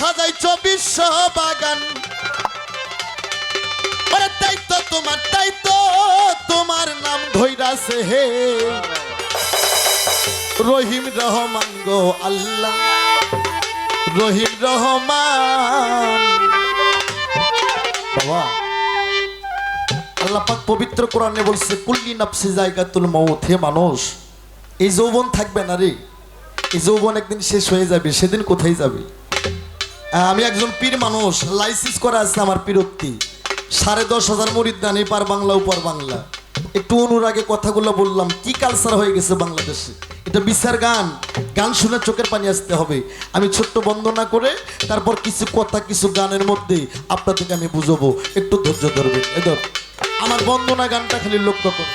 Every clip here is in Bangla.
সাজাইছ বিশ্ব বাগান। তো তোমার তো তোমার নাম ধৈরাছে হে। রহিম রহমান গো আল্লাহ, রহিম রহমান। বাবা আল্লাহ পাক পবিত্র কোরআনে বলছে, কুল্লি নাফসি জায়গাতুল মৌত হে মানুষ, এই যৌবন থাকবে না রে। এই যৌবন একদিন শেষ হয়ে যাবে, সেদিন কোথায় যাবে? আমি একজন পীর মানুষ লাইসেন্স করা আছে আমার পীরত্তি সাড়ে দশ হাজার মরিদ দান এপার বাংলা উপর বাংলা। একটু অনুরাগে কথাগুলো বললাম, কি কালচার হয়ে গেছে বাংলাদেশে? এটা বিচার গান গান শুনে চোখের পানি আসতে হবে। আমি ছোট্ট বন্দনা করে, তারপর কিছু কথা, কিছু গানের মধ্যে আপনাদেরকে আমি বুঝব। একটু ধৈর্য ধরবেন। এই ধর, আমার বন্দনা গানটা খালি লক্ষ্য করে।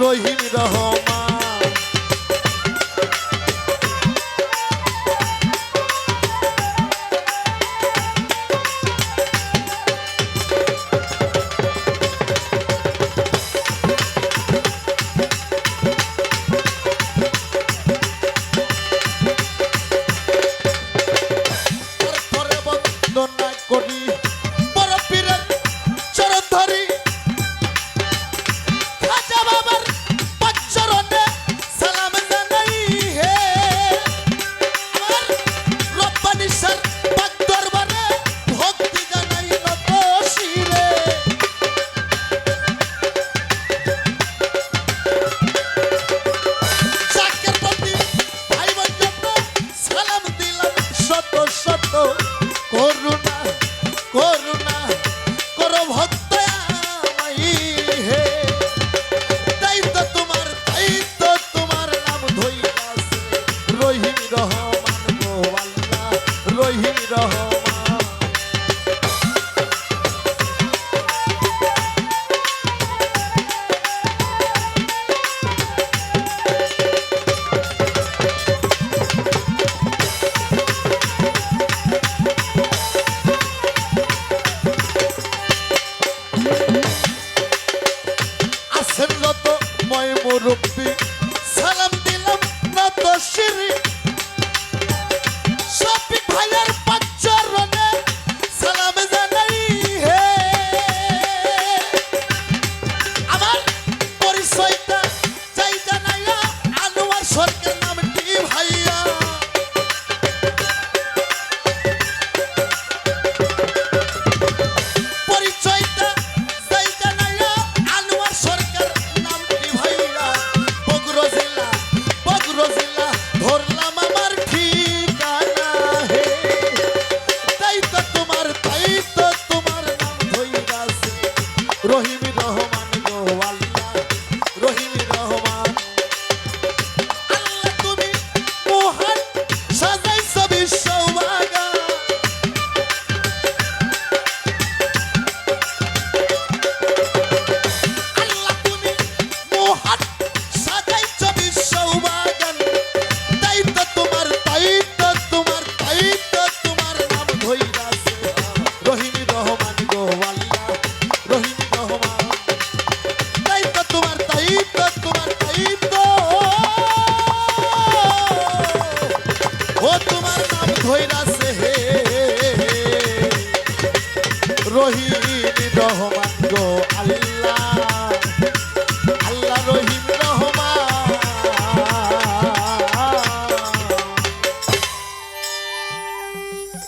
রহিম রহমান।